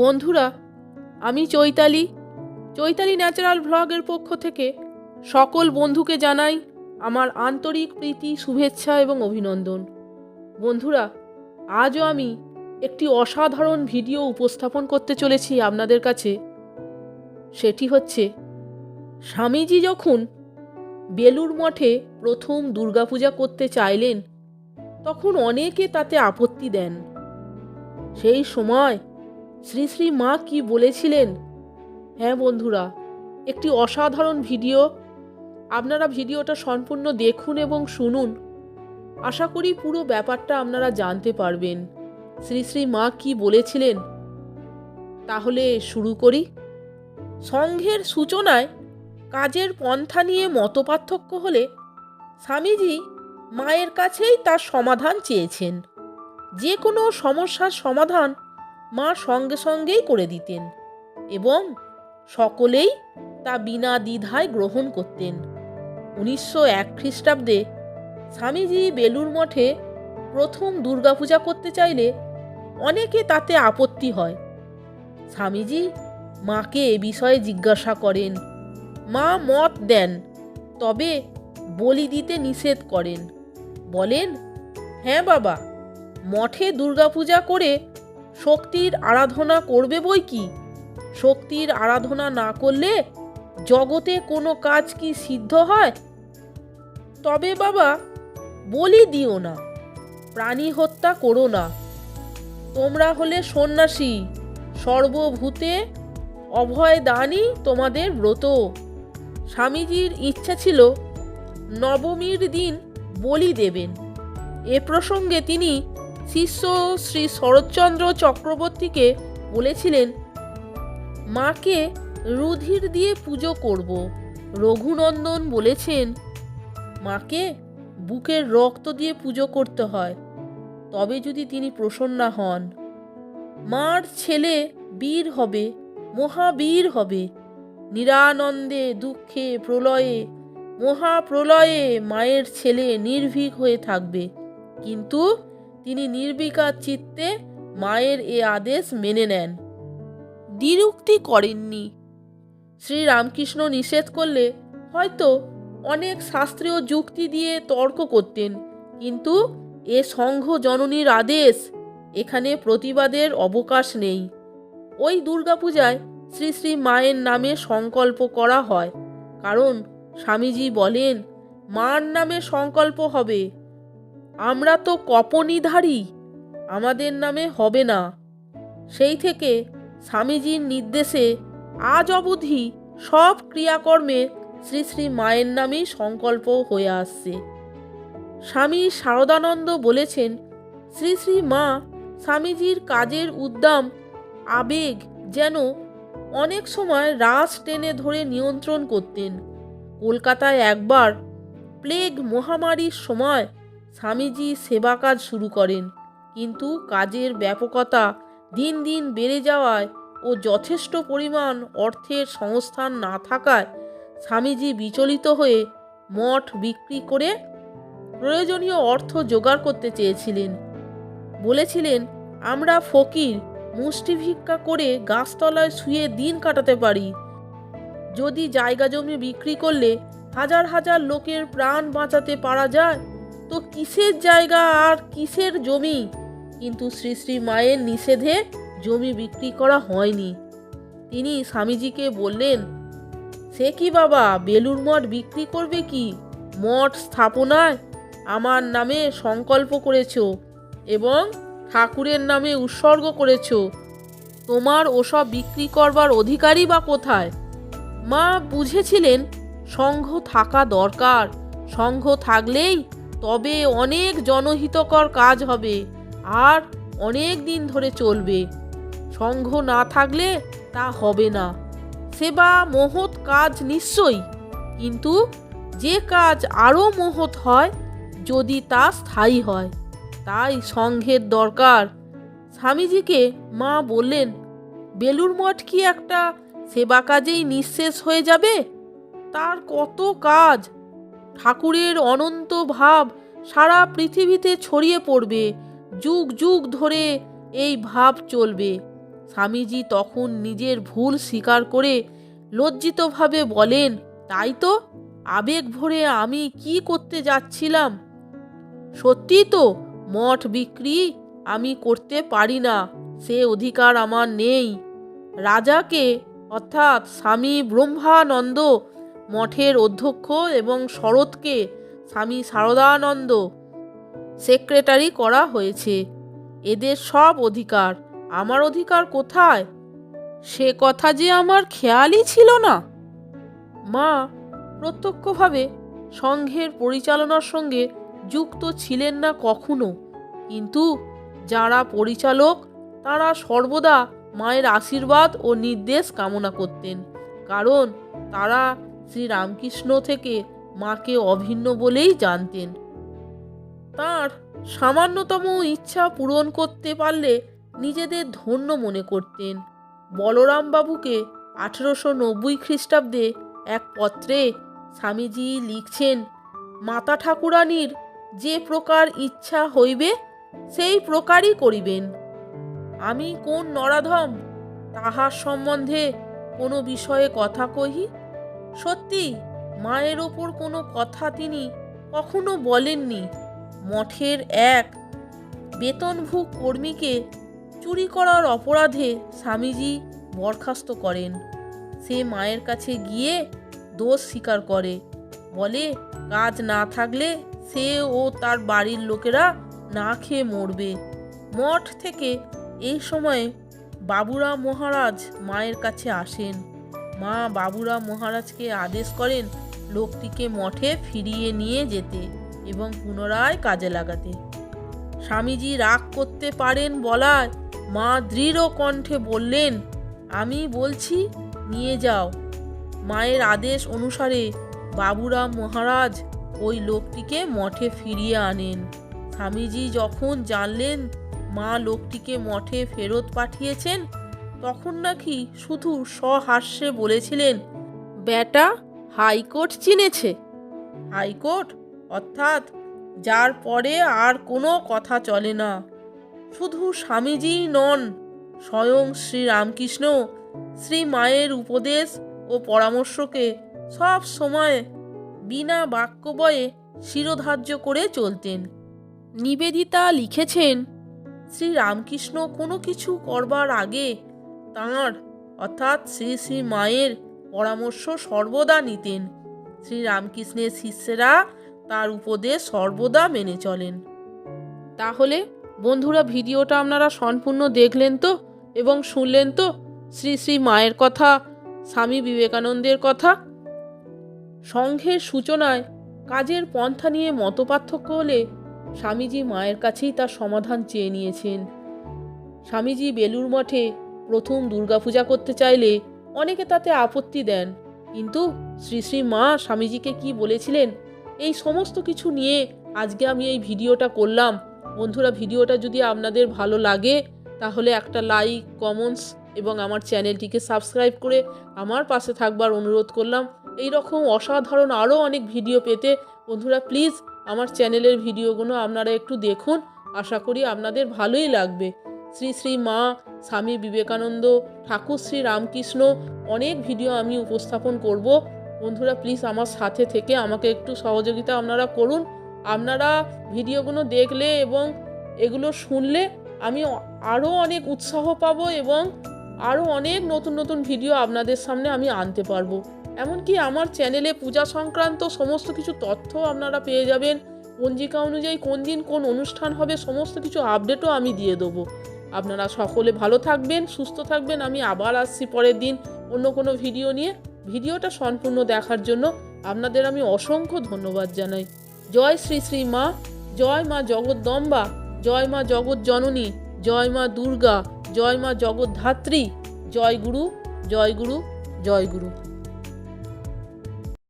বন্ধুরা, আমি চৈতালি। চৈতালি ন্যাচারাল ভ্লগের পক্ষ থেকে সকল বন্ধুকে জানাই আমার আন্তরিক প্রীতি, শুভেচ্ছা এবং অভিনন্দন। বন্ধুরা, আজও আমি একটি অসাধারণ ভিডিও উপস্থাপন করতে চলেছি আপনাদের কাছে। সেটি হচ্ছে, স্বামীজি যখন বেলুর মঠে প্রথম দুর্গাপূজা করতে চাইলেন, তখন অনেকে তাতে আপত্তি দেন। সেই সময় শ্রী শ্রী মা কি বলেছিলেন? হ্যাঁ বন্ধুরা, একটি অসাধারণ ভিডিও। আপনারা ভিডিওটা সম্পূর্ণ দেখুন এবং শুনুন। আশা করি পুরো ব্যাপারটা আপনারা জানতে পারবেন। শ্রী শ্রী মা কি বলেছিলেন? তাহলে শুরু করি। সংঘের সূচনায় কাজের পন্থা নিয়ে মতপার্থক্য হলে স্বামীজি মায়ের কাছেই তার সমাধান চেয়েছেন। যে কোনো সমস্যার সমাধান মা সঙ্গে সঙ্গেই করে দিতেন এবং সকলেই তা বিনা দ্বিধায় গ্রহণ করতেন। উনিশশো এক খ্রিস্টাব্দে স্বামীজি বেলুর মঠে প্রথম দুর্গাপূজা করতে চাইলে অনেকে তাতে আপত্তি হয়। স্বামীজি মাকে এ বিষয়ে জিজ্ঞাসা করেন, মা মত দেন, তবে বলি দিতে নিষেধ করেন। বলেন হ্যাঁ বাবা, মঠে দুর্গাপূজা করে শক্তির আরাধনা করবে বই কি? শক্তির আরাধনা না করলে জগতে কোনো কাজ কি সিদ্ধ হয়? তবে বাবা, বলি দিও না, প্রাণী হত্যা করো না। তোমরা হলে সন্ন্যাসী, সর্বভূতে অভয় দানই তোমাদের ব্রত। স্বামীজির ইচ্ছা ছিল, নবমীর দিন বলি দেবেন। এ প্রসঙ্গে তিনি শিষ্য শ্রী শরৎচন্দ্র চক্রবর্তীকে বলেছিলেন, মাকে রুধির দিয়ে পুজো করব। রঘুনন্দন বলেছেন, মাকে বুকের রক্ত দিয়ে পুজো করতে হয়, তবে যদি তিনি প্রসন্না হন। মার ছেলে বীর হবে, মহাবীর হবে। নিরানন্দে দুঃখে প্রলয়ে, মহাপ্রলয়ে মায়ের ছেলে নির্ভীক হয়ে থাকবে। কিন্তু তিনি নির্বিকার চিত্তে মায়ের এ আদেশ মেনে নেন। দ্বিরুক্তি করেননি। শ্রী রামকৃষ্ণ নিষেধ করলে হয়তো অনেক শাস্ত্রীয় যুক্তি দিয়ে তর্ক করতেন, কিন্তু এ সংঘ জননীর আদেশ, এখানে প্রতিবাদের অবকাশ নেই। ওই দুর্গাপূজায় শ্রী শ্রী মায়ের নামে সংকল্প করা হয়, কারণ স্বামীজি বলেন, মার নামে সংকল্প হবে। আমরা তো কপনিধারী, আমাদের নামে হবে না। সেই থেকে স্বামীজির নির্দেশে আজ অবধি সব ক্রিয়াকর্মে শ্রী শ্রী মায়ের নামেই সংকল্প হয়ে আসছে। স্বামী শারদানন্দ বলেছেন, শ্রী শ্রী মা স্বামীজির কাজের উদ্দাম আবেগ যেন অনেক সময় রাস টেনে ধরে নিয়ন্ত্রণ করতেন। কলকাতায় একবার প্লেগ মহামারীর সময় স্বামীজি সেবা কাজ শুরু করেন। কিন্তু কাজের ব্যাপকতা দিন দিন বেড়ে যাওয়ায় ও যথেষ্ট পরিমাণ অর্থের সংস্থান না থাকায় স্বামীজি বিচলিত হয়ে মঠ বিক্রি করে প্রয়োজনীয় অর্থ জোগাড় করতে চেয়েছিলেন। বলেছিলেন, আমরা ফকির, মুষ্টি ভিক্ষা করে গাছতলায় শুয়ে দিন কাটাতে পারি। যদি জায়গা জমি বিক্রি করলে হাজার হাজার লোকের প্রাণ বাঁচাতে পারা যায় তো কিসের জায়গা আর কিসের জমি? কিন্তু শ্রী শ্রী মায়ের নিষেধে জমি বিক্রি করা হয়নি। তিনি স্বামীজিকে বললেন, সে কি বাবা, বেলুর মঠ বিক্রি করবে কি? মঠ স্থাপনায় আমার নামে সংকল্প করেছ এবং ঠাকুরের নামে উৎসর্গ করেছ। তোমার ওসব বিক্রি করবার অধিকারই বা কোথায়? মা বুঝেছিলেন সংঘ থাকা দরকার। সংঘ থাকলেই তবে অনেক জনহিতকর কাজ হবে আর অনেক দিন ধরে চলবে। সংঘ না থাকলে তা হবে না। সেবা মহৎ কাজ নিশ্চয়ই, কিন্তু যে কাজ আরও মহৎ হয় যদি তা স্থায়ী হয়, তাই সংঘের দরকার। স্বামীজিকে মা বললেন বেলুর মঠ কি একটা সেবা কাজেই নিঃশেষ হয়ে যাবে? তার কত কাজ ঠাকুরের অনন্ত ভাব সারা পৃথিবীতে ছড়িয়ে পড়বে, যুগ যুগ ধরে এই ভাব চলবে। স্বামীজি তখন নিজের ভুল স্বীকার করে লজ্জিতভাবে বলেন, তাই তো, আবেগ ভরে আমি কি করতে যাচ্ছিলাম? সত্যি তো, মঠ বিক্রি আমি করতে পারি না, সে অধিকার আমার নেই। রাজাকে, অর্থাৎ স্বামী ব্রহ্মানন্দ মঠের অধ্যক্ষ এবং শরৎকে স্বামী শারদানন্দ সেক্রেটারি করা হয়েছে। এদের সব অধিকার। আমার অধিকার কোথায়? সে কথা যে আমার খেয়ালই ছিল না। মা প্রত্যক্ষভাবে সংঘের পরিচালনার সঙ্গে যুক্ত ছিলেন না কখনো। কিন্তু যারা পরিচালক, তারা সর্বদা মায়ের আশীর্বাদ ও নির্দেশ কামনা করতেন। কারণ তারা শ্রী রামকৃষ্ণ থেকে মাকে অভিন্ন বলেই জানতেন। তার সামান্যতম ইচ্ছা পূরণ করতে পারলে নিজেদের ধন্য মনে করতেন। বলরাম বাবুকে আঠেরোশো নব্বই খ্রিস্টাব্দে এক পত্রে স্বামীজি লিখছেন, মাতা ঠাকুরানীর যে প্রকার ইচ্ছা হইবে, সেই প্রকারই করিবেন। আমি কোন নরাধম, তাহার সম্বন্ধে কোনো বিষয়ে কথা কহি সত্যি, মায়ের ওপর কোনো কথা তিনি কখনো বলেননি। মঠের এক বেতনভুক কর্মীকে চুরি করার অপরাধে স্বামীজি বরখাস্ত করেন। সে মায়ের কাছে গিয়ে দোষ স্বীকার করে। বলে, কাজ না থাকলে সে ও তার বাড়ির লোকেরা না খেয়ে মরবে। মঠ থেকে এই সময়ে বাবুরা মহারাজ মায়ের কাছে আসেন। মা বাবুরাম মহারাজকে আদেশ করেন লোকটিকে মঠে ফিরিয়ে নিয়ে যেতে এবং পুনরায় কাজে লাগাতে। স্বামীজি রাগ করতে পারেন বলায় মা দৃঢ় কণ্ঠে বললেন, আমি বলছি, নিয়ে যাও। মায়ের আদেশ অনুসারে বাবুরাম মহারাজ ওই লোকটিকে মঠে ফিরিয়ে আনেন। স্বামীজি যখন জানলেন মা লোকটিকে মঠে ফেরত পাঠিয়েছেন তখন নাকি শুধু সহাস্যে বলেছিলেন বেটা হাইকোর্ট চিনেছে। হাইকোর্ট? অর্থাৎ যার পরে আর কোনো কথা চলে না। শুধু স্বামীজিই নন, স্বয়ং শ্রী রামকৃষ্ণ শ্রী মায়ের উপদেশ ও পরামর্শকে সব সময় বিনা বাক্যবয়ে শিরোধার্য করে চলতেন। নিবেদিতা লিখেছেন শ্রী রামকৃষ্ণ কোনো কিছু করবার আগে তাঁর, অর্থাৎ শ্রী শ্রী মায়ের পরামর্শ সর্বদা নিতেন। শ্রী রামকৃষ্ণের শিষ্যেরা তার উপদেশ সর্বদা মেনে চলেন। তাহলে, বন্ধুরা, ভিডিওটা আপনারা সম্পূর্ণ দেখলেন তো এবং শুনলেন তো শ্রী শ্রী মায়ের কথা, স্বামী বিবেকানন্দের কথা? সংঘের সূচনায় কাজের পন্থা নিয়ে মতপার্থক্য হলে স্বামীজি মায়ের কাছেই তার সমাধান চেয়ে নিয়েছেন। স্বামীজি বেলুর মঠে প্রথম দুর্গাপূজা করতে চাইলে অনেকে তাতে আপত্তি দেন। কিন্তু শ্রী শ্রী মা স্বামীজিকে কি বলেছিলেন? এই সমস্ত কিছু নিয়ে আজকে আমি এই ভিডিওটা করলাম। বন্ধুরা, ভিডিওটা যদি আপনাদের ভালো লাগে, তাহলে একটা লাইক কমেন্টস এবং আমার চ্যানেলটিকে সাবস্ক্রাইব করে আমার পাশে থাকবার অনুরোধ করলাম। এই রকম অসাধারণ আরও অনেক ভিডিও পেতে বন্ধুরা প্লিজ আমার চ্যানেলের ভিডিওগুলো আপনারা একটু দেখুন। আশা করি আপনাদের ভালোই লাগবে। শ্রী শ্রী মা স্বামী বিবেকানন্দ, ঠাকুর শ্রী রামকৃষ্ণ, অনেক ভিডিও আমি উপস্থাপন করব। বন্ধুরা প্লিজ আমার সাথে থেকে আমাকে একটু সহযোগিতা আপনারা করুন। আপনারা ভিডিওগুলো দেখলে এবং এগুলো শুনলে আমি আরও অনেক উৎসাহ পাবো এবং আরও অনেক নতুন নতুন ভিডিও আপনাদের সামনে আমি আনতে পারব। এমনকি আমার চ্যানেলে পূজা সংক্রান্ত সমস্ত কিছু তথ্য আপনারা পেয়ে যাবেন। পঞ্জিকা অনুযায়ী কোন দিন কোন অনুষ্ঠান হবে, সমস্ত কিছু আপডেটও আমি দিয়ে দেবো। আপনারা সকলে ভালো থাকবেন, সুস্থ থাকবেন। আমি আবার আসছি পরের দিন অন্য কোনো ভিডিও নিয়ে। ভিডিওটা সম্পূর্ণ দেখার জন্য আপনাদের আমি অসংখ্য ধন্যবাদ জানাই। জয় শ্রী শ্রী মা, জয় মা জগদ্দম্বা, জয় মা জগৎ জননী জয় মা দুর্গা, জয় মা জগৎ ধাত্রী জয় গুরু জয় গুরু জয় গুরু।